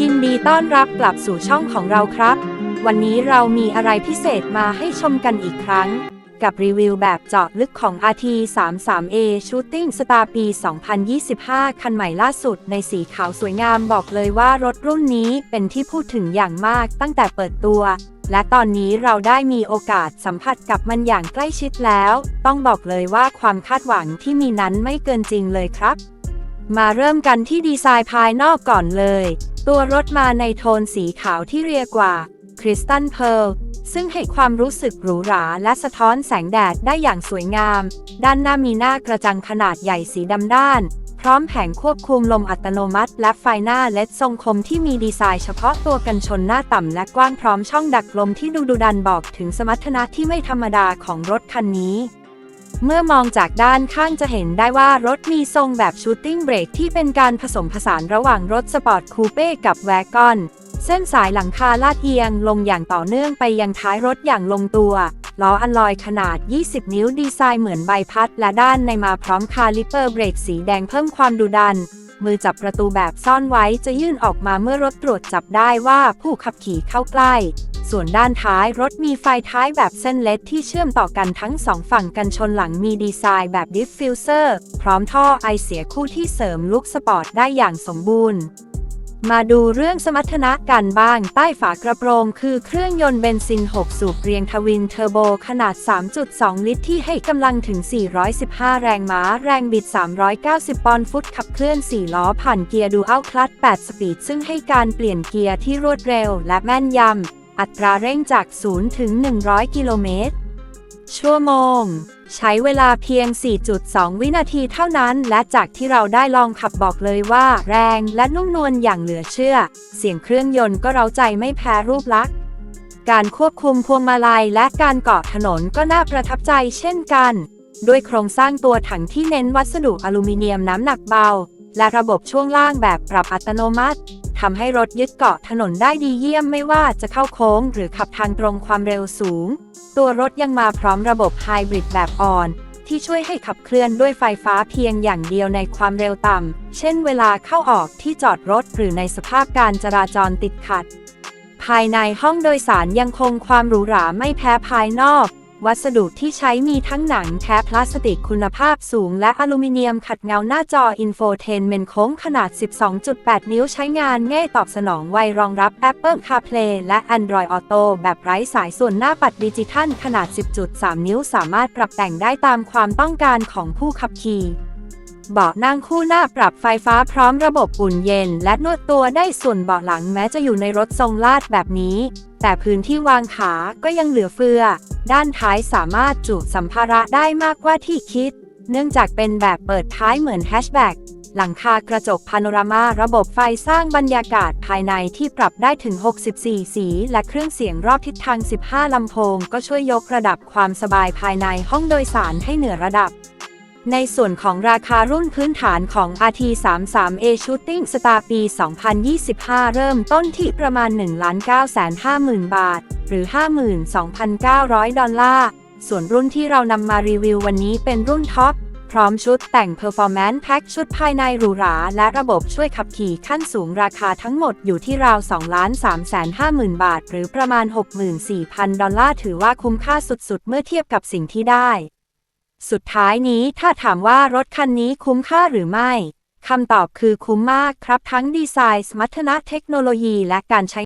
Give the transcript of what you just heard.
ยินดีต้อนรับกลับสู่ช่องของเราครับ วันนี้เรามีอะไรพิเศษมาให้ชมกันอีกครั้ง กับรีวิวแบบเจาะลึกของ RT33A Shooting Star ปี 2025 คันใหม่ล่าสุดในสีขาวสวยงามบอกเลยว่ารถรุ่นนี้เป็นที่พูดถึงอย่างมากตั้งแต่เปิดตัว และตอนนี้เราได้มีโอกาสสัมผัสกับมันอย่างใกล้ชิดแล้ว ต้องบอกเลยว่าความคาดหวังที่มีนั้นไม่เกินจริงเลยครับ มาเริ่มกันที่ดีไซน์ภายนอกก่อนเลย ตัวรถมาในโทนสีขาวที่เรียกว่าคริสตัลเพลซึ่งให้ความรู้สึกหรูหราและสะท้อนแสงแดดได้อย่างสวยงาม ด้านหน้ามีหน้ากระจังขนาดใหญ่สีดำด้าน พร้อมแผงควบคุมลมอัตโนมัติ และไฟหน้าเลดทรงคมที่มีดีไซน์เฉพาะตัวกันชนหน้าต่ำและกว้างพร้อมช่องดักลมที่ดูดุดันบอกถึงสมรรถนะที่ไม่ธรรมดาของรถคันนี้ เมื่อมองจากด้านข้างจะเห็นได้ว่ารถมีทรงแบบชูตติ้งเบรกที่เป็นการผสมผสานระหว่างรถสปอร์ตคูเป้กับแวกอน เส้นสายหลังคาลาดเอียงลงอย่างต่อเนื่องไปยังท้ายรถอย่างลงตัวล้ออัลลอยขนาด 20 นิ้วดีไซน์เหมือนใบพัด และด้านในมาพร้อมคาลิเปอร์เบรกสีแดงเพิ่มความดุดัน มือจับประตูแบบซ่อนไว้จะยื่นออกมาเมื่อรถตรวจจับได้ว่าผู้ขับขี่เข้าใกล้ ส่วนด้านท้ายรถมีไฟท้ายแบบเส้นเล็ดที่เชื่อมต่อกันทั้งสองฝั่งกันชนหลังมีดีไซน์แบบดิฟฟิวเซอร์พร้อมท่อไอเสียคู่ที่เสริมลุคสปอร์ตได้อย่างสมบูรณ์มาดูเรื่องสมรรถนะกันบ้างใต้ฝากระโปรงคือเครื่องยนต์เบนซิน 6 สูบเรียงทวินเทอร์โบขนาด 3.2 ลิตรที่ให้กำลังถึง 415 แรงม้า แรงบิด 390 ปอนด์ฟุตขับเคลื่อน 4 ล้อผ่านเกียร์ดูอัลคลัต8สปีด ซึ่งให้การเปลี่ยนเกียร์ที่รวดเร็วและแม่นยำ อัตราเร่งจาก 0 ถึง 100 กิโลเมตร ชั่วโมง ใช้เวลาเพียง 4.2 วินาทีเท่านั้น และจากที่เราได้ลองขับบอกเลยว่า แรงและนุ่มนวลอย่างเหลือเชื่อ เสียงเครื่องยนต์ก็เร้าใจไม่แพ้รูปลักษณ์การควบคุมพวงมาลัยและการเกาะถนนก็น่าประทับใจเช่นกัน ด้วยโครงสร้างตัวถังที่เน้นวัสดุอลูมิเนียมน้ำหนักเบา และระบบช่วงล่างแบบปรับอัตโนมัติ ทำให้รถยึดเกาะถนนได้ดีเยี่ยมไม่ว่าจะเข้าโค้ง หรือขับทางตรงความเร็วสูง ตัวรถยังมาพร้อมระบบไฮบริดแบบอ่อน ที่ช่วยให้ขับเคลื่อนด้วยไฟฟ้าเพียงอย่างเดียวในความเร็วต่ำ เช่นเวลาเข้าออกที่จอดรถหรือในสภาพการจราจรติดขัด ภายในห้องโดยสารยังคงความหรูหราไม่แพ้ภายนอก วัสดุที่ใช้มีทั้งหนังแท้พลาสติกคุณภาพสูงและอลูมิเนียมขัดเงาหน้าจออินโฟเทนเมนต์โค้งขนาด 12.8 นิ้วใช้งานง่ายตอบสนองไวรองรับ Apple CarPlay และ Android Auto แบบไร้สายส่วนหน้าปัดดิจิทัลขนาด 10.3 นิ้วสามารถปรับแต่งได้ตามความต้องการของผู้ขับขี่ เบาะนั่งคู่หน้าปรับไฟฟ้าพร้อมระบบอุ่นเย็น และนวดตัวได้ส่วนเบาะหลังแม้จะอยู่ในรถทรงลาดแบบนี้ แต่พื้นที่วางขาก็ยังเหลือเฟือ ด้านท้ายสามารถจุสัมภาระได้มากกว่าที่คิด เนื่องจากเป็นแบบเปิดท้ายเหมือนแฮชแบ็กหลังคากระจกพาโนรามาระบบไฟสร้างบรรยากาศภายในที่ปรับได้ถึง 64 สี และเครื่องเสียงรอบทิศทาง 15 ลำโพง ก็ช่วยยกระดับความสบายภายในห้องโดยสารให้เหนือระดับ ในส่วนของราคารุ่นพื้นฐานของ RT33A Shooting Star ปี 2025 เริ่มต้นที่ประมาณ 1,950,000 บาท หรือ 52,900 ดอลลาร์ ส่วนรุ่นที่เรานำมารีวิววันนี้เป็นรุ่นท็อป พร้อมชุดแต่ง Performance Pack ชุดภายในหรูหรา และระบบช่วยขับขี่ขั้นสูงราคาทั้งหมดอยู่ที่ราว 2,350,000 บาท หรือประมาณ 64,000 ดอลลาร์ ถือว่าคุ้มค่าสุดๆ เมื่อเทียบกับสิ่งที่ได้ สุดท้ายนี้ถ้าถามว่ารถคันนี้คุ้มค่าหรือไม่คำตอบคือคุ้มมากครับทั้งดีไซน์สมรรถนะเทคโนโลยีและการใช้